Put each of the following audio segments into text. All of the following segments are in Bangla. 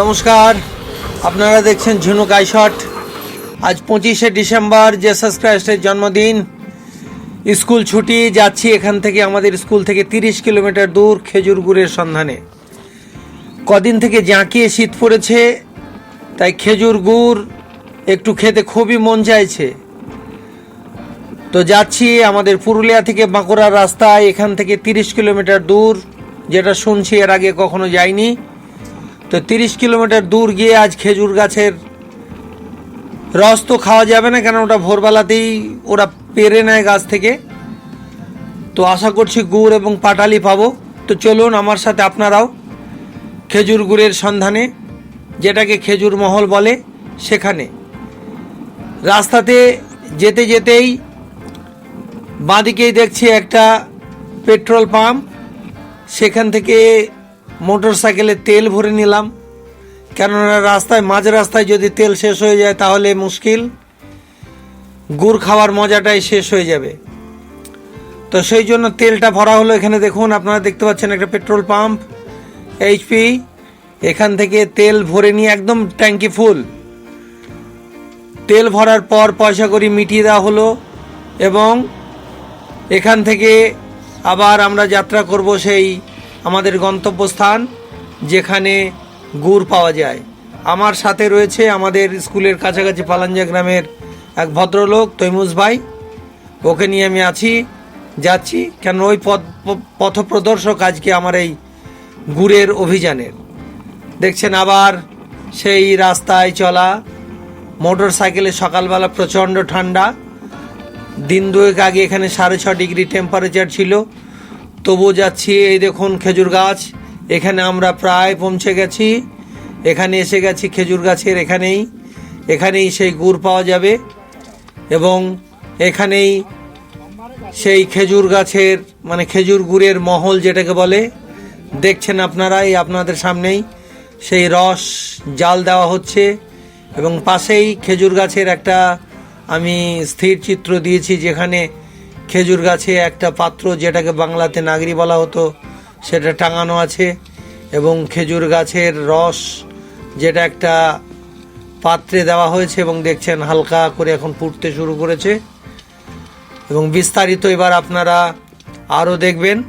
নমস্কার, আপনারা দেখছেন ঝুনুক আইশট আজ পঁচিশে ডিসেম্বর জেসাস ক্রাইস্টের জন্মদিন। স্কুল ছুটি, যাচ্ছি এখান থেকে আমাদের স্কুল থেকে তিরিশ কিলোমিটার দূর খেজুর গুড়ের সন্ধানে। কদিন থেকে জাঁকিয়ে শীত পড়েছে, তাই খেজুর গুড় একটু খেতে খুবই মন চাইছে। তো যাচ্ছি আমাদের পুরুলিয়া থেকে বাঁকুড়ার রাস্তায়, এখান থেকে তিরিশ কিলোমিটার দূর, যেটা শুনছি এর আগে কখনো যাইনি। তো তিরিশ কিলোমিটার দূর গিয়ে আজ খেজুর গাছের রস তো খাওয়া যাবে না কেন ওটা ভোরবেলাতেই ওরা পেরে নেয় গাছ থেকে। তো আশা করছি গুড় এবং পাটালি পাবো। তো চলুন আমার সাথে আপনারাও খেজুর গুড়ের সন্ধানে, যেটাকে খেজুর মহল বলে, সেখানে। রাস্তাতে যেতে যেতেই বাঁদিকেই দেখছি একটা পেট্রোল পাম্প। সেখান থেকে মোটর সাইকেলে তেল ভরে নিলাম। কেননা রাস্তায়, মাঝ রাস্তায় যদি তেল শেষ হয়ে যায় তাহলে মুশকিল। গুড় খাওয়ার মজাটাই শেষ হয়ে যাবে। তো সেই জন্য তেলটা ভরা হলো এখানে দেখুন, আপনারা দেখতে পাচ্ছেন একটা পেট্রোল পাম্প এইচপি এখান থেকে তেল ভরে নিয়ে একদম ট্যাঙ্কি ফুল। তেল ভরার পর পয়সা করি মিটিয়ে দেওয়া হলো এবং এখান থেকে আবার আমরা যাত্রা করব সেই আমাদের গন্তব্যস্থান, যেখানে গুড় পাওয়া যায়। আমার সাথে রয়েছে আমাদের স্কুলের কাছাকাছি পালাঞ্জা গ্রামের এক ভদ্রলোক, তৈমুজ ভাই। ওকে নিয়ে আমি আছি, যাচ্ছি কেন ওই পথ, পথপ্রদর্শক আজকে আমার এই গুড়ের অভিযানের। দেখছেন আবার সেই রাস্তায় চলা মোটর সাইকেলে সকালবেলা প্রচণ্ড ঠান্ডা। দিন দুয়েক আগে এখানে সাড়ে ছ ডিগ্রি টেম্পারেচার ছিল। তবুও যাচ্ছি এই দেখুন খেজুর গাছ। এখানে আমরা প্রায় পৌঁছে গেছি। এখানে এসে গেছি খেজুর গাছের এখানেই। এখানেই সেই গুড় পাওয়া যাবে এবং এখানেই সেই খেজুর গাছের মানে খেজুর গুড়ের মহল যেটাকে বলে, দেখছেন আপনারা এই আপনাদের সামনেই। সেই রস, জাল দেওয়া হচ্ছে এবং পাশেই খেজুর গাছের একটা আমি স্থির চিত্র দিয়েছি যেখানে খেজুর গাছে একটা পাত্র যেটাকে বাংলাতে নাগরি বলা হতো, সেটা টাঙানো আছে, এবং খেজুর গাছের রস যেটা একটা পাত্রে দেওয়া হয়েছে এবং দেখছেন হালকা করে এখন ফুটতে শুরু করেছে। এবং বিস্তারিত এবার আপনারা আরও দেখবেন।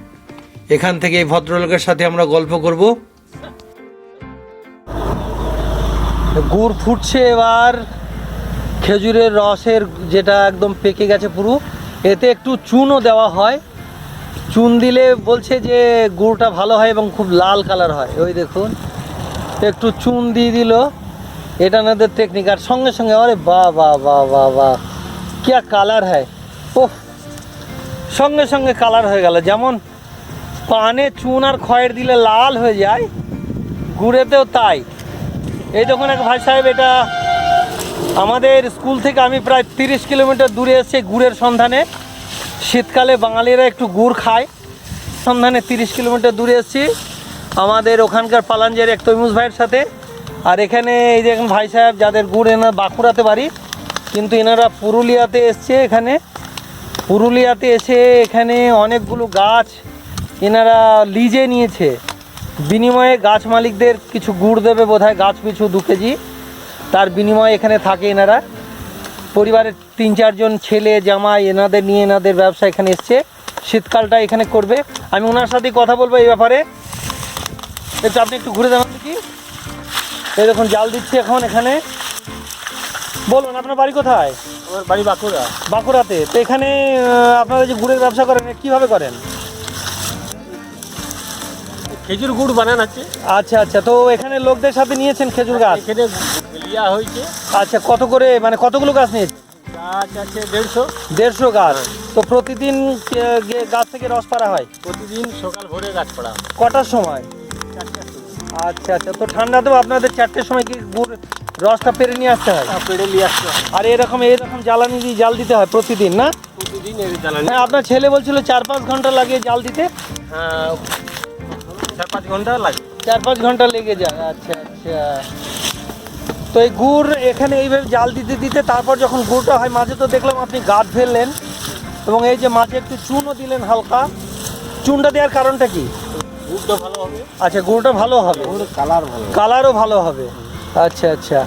এখান থেকে এই ভদ্রলোকের সাথে আমরা গল্প করব। গুড় ফুটছে এবার, খেজুরের রসের যেটা একদম পেকে গেছে পুরো। এতে একটু চুনও দেওয়া হয়। চুন দিলে বলছে যে গুড়টা ভালো হয় এবং খুব লাল কালার হয়। ওই দেখুন, একটু চুন দিয়ে দিল। এটা নাদের টেকনিক আর সঙ্গে সঙ্গে, আরে বা বাহ বাহ বাহ বাহ क्या কালার হয়। ওহ সঙ্গে সঙ্গে কালার হয়ে গেল। যেমন পানে চুন আর খয়ের দিলে লাল হয়ে যায়, গুড়েতেও তাই। এই দেখুন এক ভাই সাহেব, এটা আমাদের স্কুল থেকে আমি প্রায় তিরিশ কিলোমিটার দূরে এসেছি গুড়ের সন্ধানে, শীতকালে বাঙালিরা একটু গুড় খায়। সন্ধানে তিরিশ কিলোমিটার দূরে এসেছি। আমাদের ওখানকার পালাঞ্জের এক তৈমুজ ভাইয়ের সাথে। আর এখানে এই যে এখন ভাই সাহেব, যাদের গুড় এনার বাঁকুড়াতে বাড়ি, কিন্তু এনারা পুরুলিয়াতে এসছে এখানে। পুরুলিয়াতে এসে এখানে অনেকগুলো গাছ এনারা লিজে নিয়েছে। বিনিময়ে গাছ মালিকদের কিছু গুড় দেবে বোধহয়, গাছ পিছু দু কেজি। তার বিনিময়ে এখানে থাকে এনারা। পরিবারের তিন চারজন ছেলে জামাই এনাদের নিয়ে এনাদের ব্যবসা এখানে এসছে। শীতকালটা এখানে করবে। আমি ওনার সাথে কথা বলব এই ব্যাপারে। এটা আপনি একটু ঘুরে দেখান দেখি। এই দেখুন জাল দিচ্ছি এখন এখানে। বলুন আপনার বাড়ি কোথায়? আমার বাড়ি বাঁকুড়া। বাঁকুড়াতে। তো এখানে আপনারা যে গুড়ের ব্যবসা করেন কীভাবে করেন? খেজুর গুড় বানান আছে আচ্ছা আচ্ছা। তো এখানে লোকদের সাথে নিয়েছেন খেজুর গাছ? এখানে লিয়া হয়েছে। আচ্ছা কত করে মানে কতগুলো গাছ নিয়েছেন গাছ আছে দেড়শো। দেড়শো গাছ। তো প্রতিদিন গাছ থেকে রস পাড়া হয়? প্রতিদিন সকাল ভোরে গাছ পড়া কটার সময়? আচ্ছা আচ্ছা। তো ঠান্ডাতেও আপনাদের চারটের সময় কি গুড় রসটা পেরে নিয়ে আসতে হয়? তা পেড়ে নিয়ে আসতে হয়। আর এরকম এরকম জ্বালানি দিয়ে জাল দিতে হয় প্রতিদিন না? প্রতিদিন এর জ্বালানি। হ্যাঁ আপনার ছেলে বলছিল চার পাঁচ ঘণ্টা লাগে জাল দিতে। হ্যাঁ চার পাঁচ ঘণ্টা লাগে। চার পাঁচ ঘণ্টা লেগে যায় আচ্ছা আচ্ছা। তো এই গুড় এখানে এইভাবে জাল দিতে দিতে তারপর যখন গুড়টা হয় মাঝে তো দেখলাম আপনি গাছ ফেললেন এবং এই যে মাঝে একটু চুনও দিলেন হালকা। চুনটা দেওয়ার কারণটা কি? গুড়টা ভালো হবে। আচ্ছা গুড়টা ভালো হবে। কালার ভালো। কালারও ভালো হবে। আচ্ছা আচ্ছা।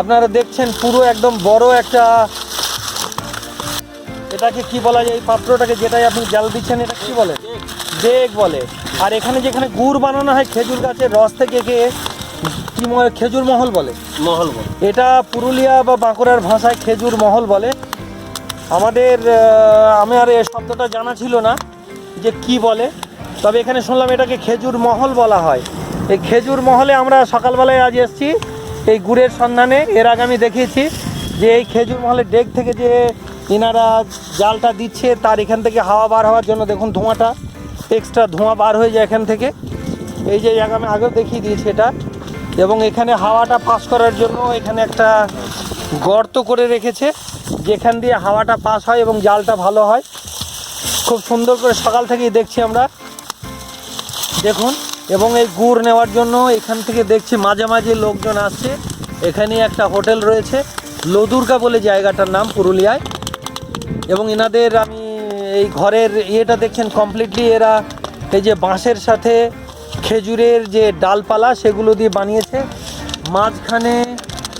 আপনারা দেখছেন পুরো একদম বড় একটা এটাকে কি বলা যায়? এই পাত্রটাকে যেটাই আপনি জাল দিচ্ছেন এটা কি বলে? দেগ বলে। আর এখানে যেখানে গুড় বানানো হয় খেজুর গাছের রস থেকে কে কি ম- খেজুর মহল বলে। মহল বলে। এটা পুরুলিয়া বা বাঁকুড়ার ভাষায় খেজুর মহল বলে। আমাদের আমি আর এ শব্দটা জানা ছিল না যে কি বলে। তবে এখানে শুনলাম এটাকে খেজুর মহল বলা হয়। এই খেজুর মহলে আমরা সকালবেলায় আজ এসেছি। এই গুড়ের সন্ধানে এর আগে আমি দেখিয়েছি যে এই খেজুর মহলের ডেক থেকে যে ইনারা জালটা দিচ্ছে তার এখান থেকে হাওয়া বার হওয়ার জন্য দেখুন ধোঁয়াটা। এক্সট্রা ধোঁয়া বার হয়ে যায় এখান থেকে। এই যে আমি আগেও দেখিয়ে দিয়েছি এটা। এবং এখানে হাওয়াটা পাস করার জন্য এখানে একটা গর্ত করে রেখেছে, যেখান দিয়ে হাওয়াটা পাস হয় এবং জালটা ভালো হয়। খুব সুন্দর করে সকাল থেকেই দেখছি আমরা। দেখুন, এবং এই গুড় নেওয়ার জন্য এখান থেকে দেখছি মাঝে মাঝে লোকজন আসছে। এখানে একটা হোটেল রয়েছে, লদুর্গা বলে জায়গাটার নাম পুরুলিয়ায়। এবং এনাদের আমি এই ঘরের ইয়েটা দেখছেন কমপ্লিটলি এরা এই যে বাঁশের সাথে খেজুরের যে ডালপালা সেগুলো দিয়ে বানিয়েছে। মাঝখানে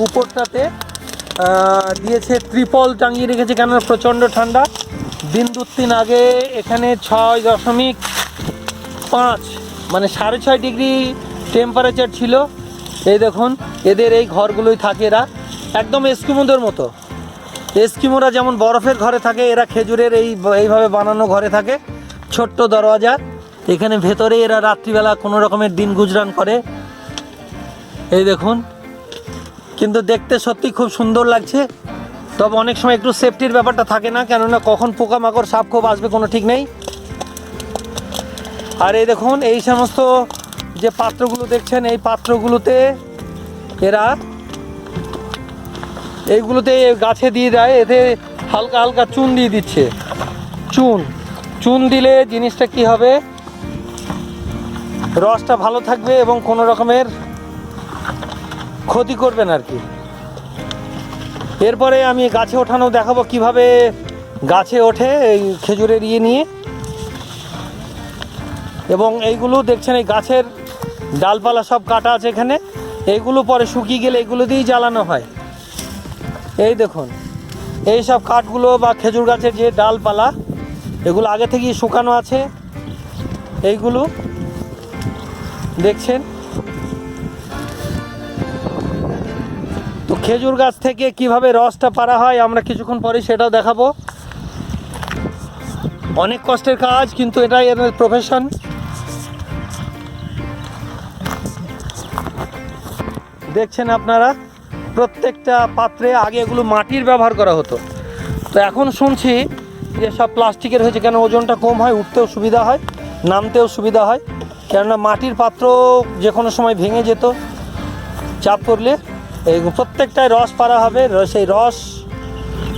উপরটাতে দিয়েছে ত্রিপল টাঙিয়ে রেখেছে কেন প্রচণ্ড ঠান্ডা। দিন দু তিন আগে এখানে ছয় দশমিক পাঁচ মানে সাড়ে ছয় ডিগ্রি টেম্পারেচার ছিল। এই দেখুন, এদের এই ঘরগুলোই থাকে এরা। একদম এস্কিমোদের মতো। এস্কিমোরা যেমন বরফের ঘরে থাকে, এরা খেজুরের এই এইভাবে বানানো ঘরে থাকে। ছোট্ট দরওয়াজা, এখানে ভেতরে এরা রাত্রিবেলা কোনো রকমের দিন গুজরান করে। এই দেখুন, কিন্তু দেখতে সত্যি খুব সুন্দর লাগছে। তবে অনেক সময় একটু সেফটির ব্যাপারটা থাকে না, কেননা কখন পোকামাকড়, সাপ খোপ আসবে কোনো ঠিক নেই। আর এই দেখুন, এই সমস্ত যে পাত্রগুলো দেখছেন, এই পাত্রগুলোতে এরা এইগুলোতে গাছে দিয়ে দেয়, এতে হালকা হালকা চুন দিয়ে দিচ্ছে। চুন চুন দিলে জিনিসটা কি হবে? রসটা ভালো থাকবে এবং কোনো রকমের ক্ষতি করবেন আর কি এরপরে আমি গাছে ওঠানো দেখাবো কীভাবে গাছে ওঠে এই খেজুরের ইয়ে নিয়ে। এবং এইগুলো দেখছেন, এই গাছের ডালপালা সব কাটা আছে এখানে। এইগুলো পরে শুকিয়ে গেলে এগুলো দিয়েই জ্বালানো হয়। এই দেখুন, এই সব কাঠগুলো বা খেজুর গাছের যে ডালপালা, এগুলো আগে থেকেই শুকানো আছে। এইগুলো দেখছেন? তো খেজুর গাছ থেকে কীভাবে রসটা পারা হয় আমরা কিছুক্ষণ পরে সেটাও দেখাবো। অনেক কষ্টের কাজ, কিন্তু এটাই এর প্রফেশন দেখছেন আপনারা? প্রত্যেকটা পাত্রে আগে এগুলো মাটির ব্যবহার করা হতো। তো এখন শুনছি যে সব প্লাস্টিকের হয়েছে, কেন ওজনটা কম হয়, উঠতেও সুবিধা হয়, নামতেও সুবিধা হয়। কেননা মাটির পাত্র যে কোনো সময় ভেঙে যেত। চাপ পড়লে এই প্রত্যেকটায় রস পারা হবে সেই রস।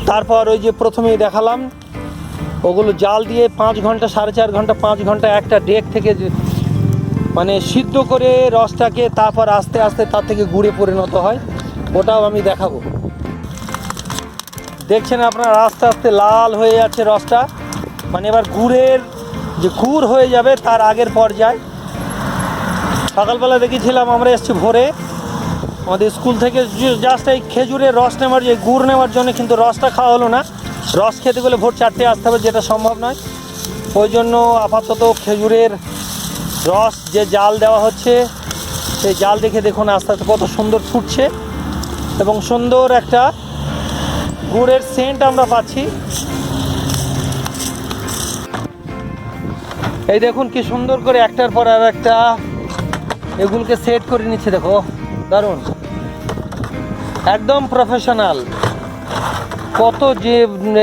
তারপর ওই যে প্রথমেই দেখালাম, ওগুলো জাল দিয়ে পাঁচ ঘণ্টা, সাড়ে চার ঘণ্টা, পাঁচ ঘণ্টা একটা ডেক থেকে মানে সিদ্ধ করে রসটাকে তারপর আস্তে আস্তে তার থেকে গুড়ে পরিণত হয়। ওটাও আমি দেখাবো। দেখছেন আপনার, আস্তে আস্তে লাল হয়ে যাচ্ছে রসটা। মানে এবার গুড়ের যে গুড় হয়ে যাবে, তার আগের পর্যায়। সকালবেলা দেখেছিলাম আমরা এসেছি ভোরে। আমাদের স্কুল থেকে জাস্ট এই খেজুরের রস নেওয়ার, যে গুড় নেওয়ার জন্য কিন্তু রসটা খাওয়া হলো না। রস খেতে গেলে ভোর চারটে আসতে হবে, যেটা সম্ভব নয়। ওই জন্য আপাতত খেজুরের রস যে জাল দেওয়া হচ্ছে, সেই জাল দেখে দেখুন আস্তে আস্তে কত সুন্দর ফুটছে। এবং সুন্দর একটা গুড়ের সেন্ট আমরা পাচ্ছি। এই দেখুন কি সুন্দর করে একটার পর আর একটা এগুলোকে সেট করে নিচ্ছে দেখো। দারুণ। একদম প্রফেশনাল কত যে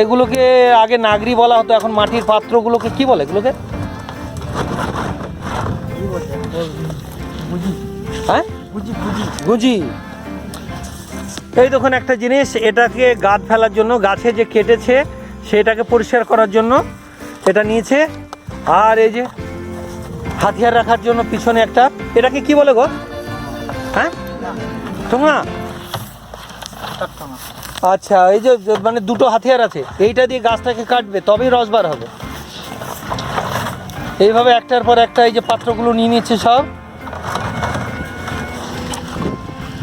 এগুলোকে আগে নাগরি বলা হতো এখন মাটির পাত্রগুলোকে কি বলে এগুলোকে? হ্যাঁ? গুজি। এই দেখুন একটা জিনিস, এটাকে গাছ ফেলার জন্য, গাছে যে কেটেছে, সেটাকে পরিষ্কার করার জন্য এটা নিয়েছে। আর এই যে হাতিয়ার রাখার জন্য পিছনে একটা, এটাকে কি বলে গো? হ্যাঁ? ঠোঙা? আচ্ছা এই যে মানে দুটো হাতিয়ার আছে, এইটা দিয়ে গাছটাকে কাটবে, তবেই রস বার হবে। এইভাবে একটার পর একটা এই যে পাত্রগুলো নিয়ে নিচ্ছে সব।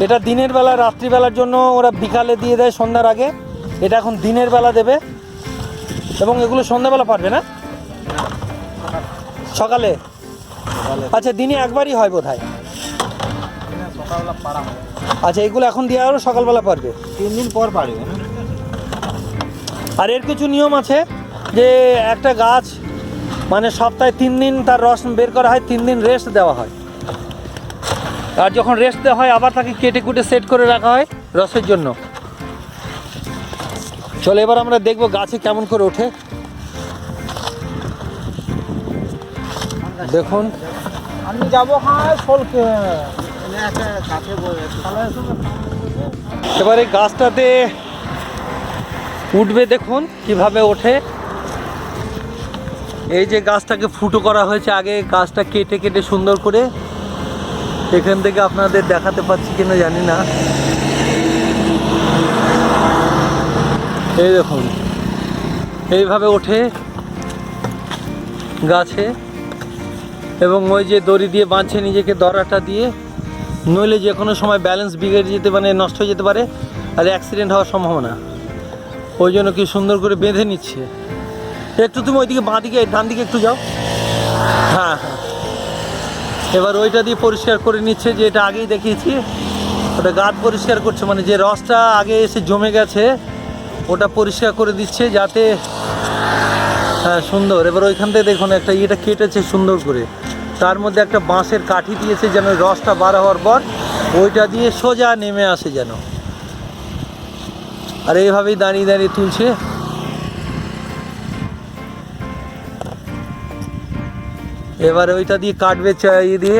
এটা দিনের বেলা রাত্রিবেলার জন্য ওরা বিকালে দিয়ে দেয় সন্ধ্যার আগে। এটা এখন দিনের বেলা দেবে। এবং এগুলো সন্ধ্যাবেলা পারবে না? সকালে? আচ্ছা দিনে একবারই হয় বোধ হয় আচ্ছা এগুলো এখন দিয়ে আরও সকালবেলা পারবে? তিন দিন পর পারবে। আর এর কিছু নিয়ম আছে যে একটা গাছ মানে সপ্তাহে তিন দিন তার রস বের করা হয় তিন দিন রেস্ট দেওয়া হয়। আর যখন রেস্ট দেওয়া হয় আবার তাকে কেটে কুটে সেট করে রাখা হয় রসের জন্য। চলো এবার আমরা দেখব গাছে কেমন করে ওঠে। দেখুন। আমি যাব হ্যাঁ এবার গাছটাতে উঠবে দেখুন কীভাবে ওঠে। এই যে গাছটাকে ফুটো করা হয়েছে আগে গাছটা কেটে কেটে সুন্দর করে এখান থেকে আপনাদের দেখাতে পাচ্ছি কিনা জানি না। এই দেখুন, এইভাবে ওঠে গাছে এবং ওই যে দড়ি দিয়ে বাঁধছে নিজেকে দড়াটা দিয়ে, নইলে যে কোনো সময় ব্যালেন্স বিগড়ে যেতে মানে নষ্ট হয়ে যেতে পারে আর অ্যাক্সিডেন্ট হওয়ার সম্ভাবনা। ওই জন্য কি সুন্দর করে বেঁধে নিচ্ছে। একটু তুমি ওইদিকে বাঁ দিকে ডান দিকে একটু যাও। হ্যাঁ হ্যাঁ। এবার ওইটা দিয়ে পরিষ্কার করে নিচ্ছে, যে এটা আগেই দেখিয়েছি। ওটা গাত পরিষ্কার করছে মানে যে রসটা আগে এসে জমে গেছে, ওটা পরিষ্কার করে দিচ্ছে যাতে হ্যাঁ সুন্দর। এবার ওইখান থেকে দেখুন, একটা ইয়েটা কেটেছে সুন্দর করে। তার মধ্যে একটা বাঁশের কাঠি দিয়েছে যেন রসটা বার হওয়ার পর, ওইটা দিয়ে সোজা নেমে আসে যেন। আর এইভাবেই দাঁড়িয়ে দাঁড়িয়ে তুলছে। এবার ওইটা দিয়ে কাটবে ইয়ে দিয়ে।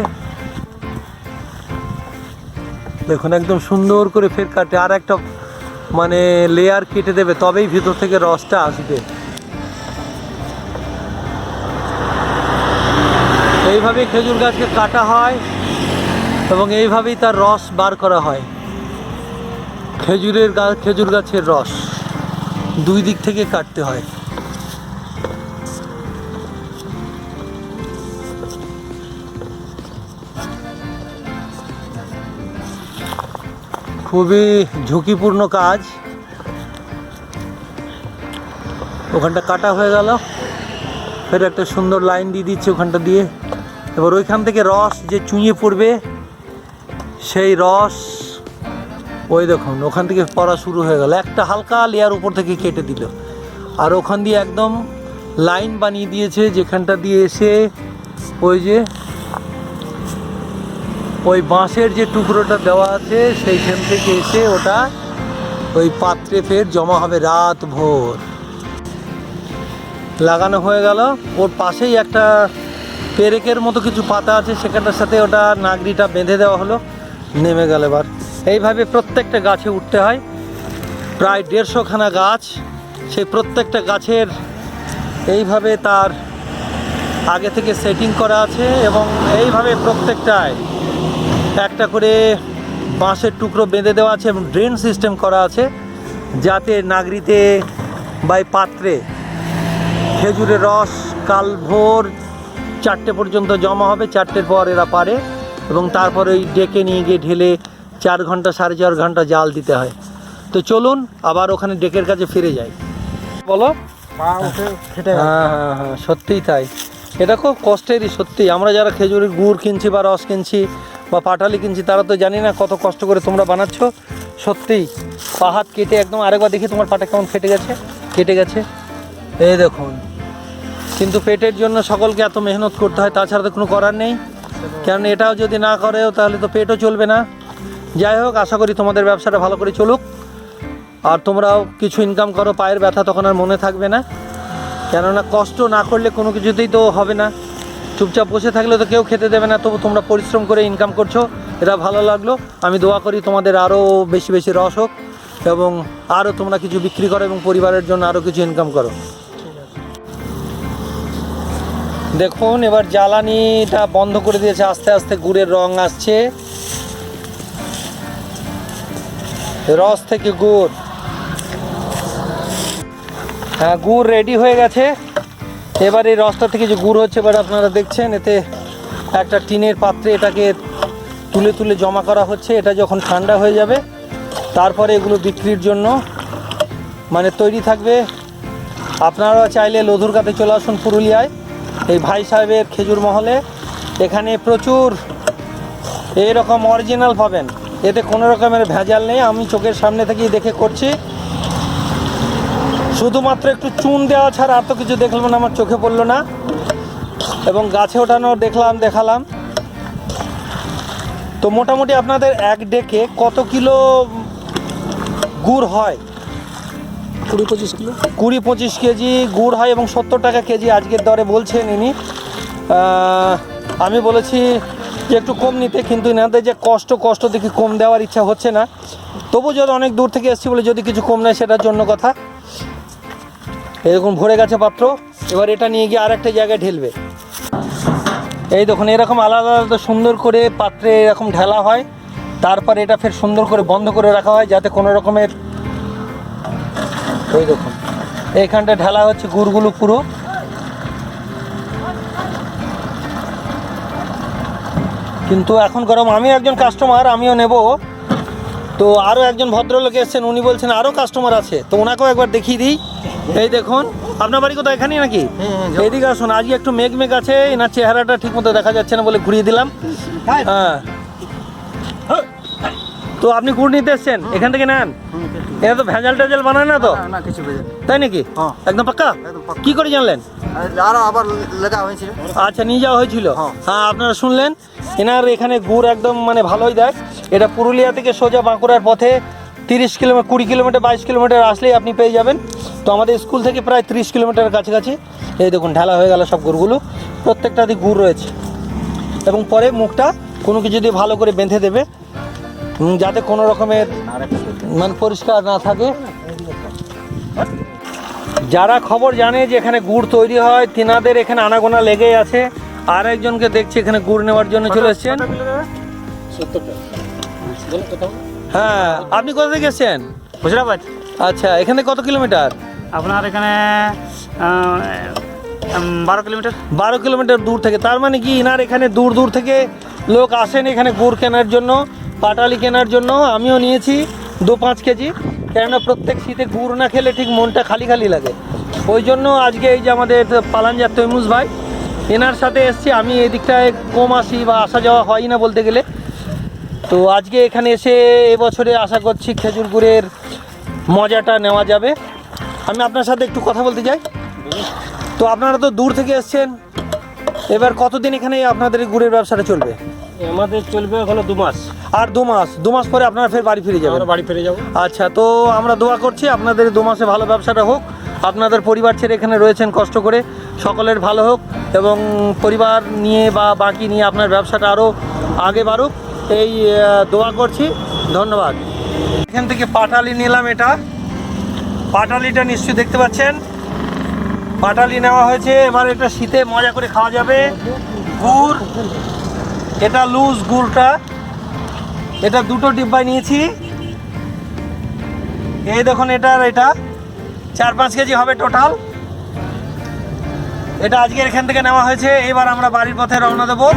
দেখুন, একদম সুন্দর করে ফের কাটে। আর একটা মানে লেয়ার কেটে দেবে, তবেই ভিতর থেকে রসটা আসবে। এইভাবে খেজুর গাছকে কাটা হয় এবং এইভাবেই তার রস বার করা হয়। খেজুরের গাছ খেজুর গাছের রস দুই দিক থেকে কাটতে হয়। খুবই ঝুঁকিপূর্ণ কাজ। ওখানটা কাটা হয়ে গেল। ফের একটা সুন্দর লাইন দিয়ে দিচ্ছে ওখানটা দিয়ে। এবার ওইখান থেকে রস যে চুঁয়ে পড়বে, সেই রস ওই দেখুন, ওখান থেকে পড়া শুরু হয়ে গেল। একটা হালকা লেয়ার উপর থেকে কেটে দিল। আর ওখান দিয়ে একদম লাইন বানিয়ে দিয়েছে, যেখানটা দিয়ে এসে ওই যে ওই বাঁশের যে টুকরোটা দেওয়া আছে, সেইখান থেকে এসে ওটা ওই পাত্রে ফের জমা হবে রাত ভোর। লাগানো হয়ে গেল। ওর পাশেই একটা পেরেকের মতো কিছু পাতা আছে, সেখানটার সাথে ওটা নাগরিটা বেঁধে দেওয়া হলো। নেমে গেল এবার। এইভাবে প্রত্যেকটা গাছে উঠতে হয়। প্রায় দেড়শোখানা গাছ, সেই প্রত্যেকটা গাছের এইভাবে তার আগে থেকে সেটিং করা আছে এবং এইভাবে প্রত্যেকটায় একটা করে বাঁশের টুকরো বেঁধে দেওয়া আছে এবং ড্রেন সিস্টেম করা আছে যাতে নাগরিতে বা পাত্রে খেজুরের রস কাল ভোর চারটে পর্যন্ত জমা হবে চারটের পর এরা পারে এবং তারপরে ওই ডেকে নিয়ে গিয়ে ঢেলে চার ঘণ্টা সাড়ে চার ঘণ্টা জাল দিতে হয়। তো চলুন আবার ওখানে ডেকের কাছে ফিরে যাই। বলো? হ্যাঁ হ্যাঁ হ্যাঁ সত্যিই তাই। এটা খুব কষ্টেরই সত্যি আমরা যারা খেজুরের গুড় কিনছি বা রস কিনছি বা পাটালি কিনছি, তারা তো জানি না কত কষ্ট করে তোমরা বানাচ্ছ। সত্যিই পা হাত কেটে একদম আরেকবার দেখি তোমার পাটা কেমন ফেটে গেছে, কেটে গেছে। এই দেখুন, কিন্তু পেটের জন্য সকলকে এত মেহনত করতে হয়, তাছাড়া তো কোনো করার নেই। কারণ এটাও যদি না করেও, তাহলে তো পেটও চলবে না। যাই হোক, আশা করি তোমাদের ব্যবসাটা ভালো করে চলুক। আর তোমরাও কিছু ইনকাম করো, পায়ের ব্যথা তখন আর মনে থাকবে না। কেননা কষ্ট না করলে কোনো কিছুতেই তো হবে না। চুপচাপ বসে থাকলে তো কেউ খেতে দেবে না, তবু তোমরা পরিশ্রম করে ইনকাম করছ, এটা ভালো লাগল। আমি দোয়া করি তোমাদের আরও বেশি বেশি রস হোক এবং আরও তোমরা কিছু বিক্রি করো এবং পরিবারের জন্য আরও কিছু ইনকাম করো। দেখুন, এবার জ্বালানিটা বন্ধ করে দিয়েছে, আস্তে আস্তে গুড়ের রং আসছে। রস থেকে গুড়। হ্যাঁ গুড় রেডি হয়ে গেছে। এবার এই রসটা থেকে যে গুড় হচ্ছে, এবার আপনারা দেখছেন, এতে একটা টিনের পাত্রে এটাকে তুলে তুলে জমা করা হচ্ছে। এটা যখন ঠান্ডা হয়ে যাবে, তারপরে এগুলো বিক্রির জন্য মানে তৈরি থাকবে। আপনারা চাইলে লধুরকাতে চলে আসুন পুরুলিয়ায়, এই ভাই সাহেবের খেজুর মহলে। এখানে প্রচুর এরকম অরিজিনাল পাবেন। এতে কোনো রকমের ভেজাল নেই। আমি চোখের সামনে থেকেই দেখে করছি। শুধুমাত্র একটু চুন দেওয়া ছাড়া আর তো কিছু দেখলাম না আমার চোখে পড়ল না। এবং গাছে ওঠানো দেখলাম দেখালাম। তো মোটামুটি আপনাদের এক ডেকে কত কিলো গুড় হয়? কুড়ি পঁচিশ কিলো। কুড়ি পঁচিশ কেজি গুড় হয় এবং সত্তর টাকা কেজি আজকের দরে বলছেন ইনি। আমি বলেছি যে একটু কম নিতে কিন্তু এনাদের যে কষ্ট কষ্ট দেখি কম দেওয়ার ইচ্ছা হচ্ছে না। তবু যদি অনেক দূর থেকে এসেছি বলে যদি কিছু কম নেয় সেটার জন্য কথা। এরকম ভরে গেছে পাত্র। এবার এটা নিয়ে গিয়ে আর একটা জায়গায় ঢেলবে। এই দেখুন, এরকম আলাদা আলাদা সুন্দর করে পাত্রে এরকম ঢেলা হয়। তারপর এটা ফের সুন্দর করে বন্ধ করে রাখা হয়, যাতে কোনো রকমের ওই দেখুন, এইখানটা ঢালা হচ্ছে গুড়গুলো পুরো। কিন্তু এখন গরম আমি একজন কাস্টমার আমিও নেব। তো আরও একজন ভদ্রলোক এসেছেন, উনি বলছেন আরও কাস্টমার আছে। তো ওনাকেও একবার দেখিয়ে দিই। এই দেখুন আপনার বাড়ি কোথায় এখানেই নাকি? এইদিকে আসুন আজকে একটু মেঘ মেঘ আছে এনার চেহারাটা ঠিক মতো দেখা যাচ্ছে না বলে ঘুরিয়ে দিলাম। হ্যাঁ। তো আপনি গুড় নিতে এসছেন এখান থেকে নেন? এটা তো ভেজাল টেজাল বানায় না তো? তাই নাকি? হ্যাঁ। একদম পাক্কা? কি করে জানলেন? আবার লেখা হয়েছিল। আচ্ছা নিয়ে যাওয়া হয়েছিল? হ্যাঁ। হ্যাঁ আপনারা শুনলেন। এনার এখানে গুড় একদম মানে ভালোই দেয়। এটা পুরুলিয়া থেকে সোজা বাঁকুড়ার পথে তিরিশ কিলোমিটার কুড়ি কিলোমিটার, বাইশ কিলোমিটার আসলেই আপনি পেয়ে যাবেন। তো আমাদের স্কুল থেকে প্রায় তিরিশ কিলোমিটার কাছাকাছি। এই দেখুন, ঢালা হয়ে গেল সব গুড়গুলো প্রত্যেকটা প্রত্যেকটাতে গুড় রয়েছে। এবং পরে মুখটা কোনো কিছু দিয়ে ভালো করে বেঁধে দেবে। যাতে কোনো রকমের মানে পরিষ্কার না থাকে। যারা খবর জানে যে এখানে গুড় তৈরি হয়, তিনাদের এখানে আনাগোনা লেগেই আছে। আর একজনকে দেখছি এখানে গুড় নেওয়ার জন্য চলে এসেছেন। হ্যাঁ আপনি কোথা থেকে এসেছেন? মুর্শিদাবাদ। আচ্ছা এখানে কত কিলোমিটার? আপনার এখানে বারো কিলোমিটার। বারো কিলোমিটার দূর থেকে তার মানে কি ইনার এখানে দূর দূর থেকে লোক আসেন এখানে গুড় কেনার জন্য পাটালি কেনার জন্য। আমিও নিয়েছি দু পাঁচ কেজি কেননা প্রত্যেক শীতে গুড় না খেলে ঠিক মনটা খালি খালি লাগে। ওই জন্য আজকে এই যে আমাদের পালানজার তৈমুজ ভাই এনার সাথে এসছি। আমি এই দিকটায় কম আসি বা আসা যাওয়া হয় না বলতে গেলে। তো আজকে এখানে এসে এবছরে আশা করছি খেজুর গুড়ের মজাটা নেওয়া যাবে। আমি আপনার সাথে একটু কথা বলতে চাই তো আপনারা তো দূর থেকে এসছেন। এবার কতদিন এখানে আপনাদের গুড়ের ব্যবসাটা চলবে? আমাদের চলবে এখনও দু মাস। আর দু মাস? দু মাস পরে আপনারা ফের বাড়ি ফিরে যাবেন। বাড়ি ফিরে যাব। আচ্ছা তো আমরা দোয়া করছি আপনাদের দু মাসে ভালো ব্যবসাটা হোক। আপনাদের পরিবার ছেড়ে এখানে রয়েছেন কষ্ট করে। সকলের ভালো হোক এবং পরিবার নিয়ে বা বাকি নিয়ে আপনার ব্যবসাটা আরও আগে বাড়ুক। এই দোয়া করছি। ধন্যবাদ। এখান থেকে পাটালি নিলাম এটা। পাটালিটা নিশ্চয়ই দেখতে পাচ্ছেন। পাটালি নেওয়া হয়েছে। এবার এটা শীতে মজা করে খাওয়া যাবে। গুড়। এটা লুজ গুড়টা। এটা দুটো ডিব্বায় নিয়েছি। এই দেখুন এটার এটা। চার পাঁচ কেজি হবে টোটাল। এটা আজকে এখান থেকে নেওয়া হয়েছে। এবার আমরা বাড়ির পথে রওনা দেবো।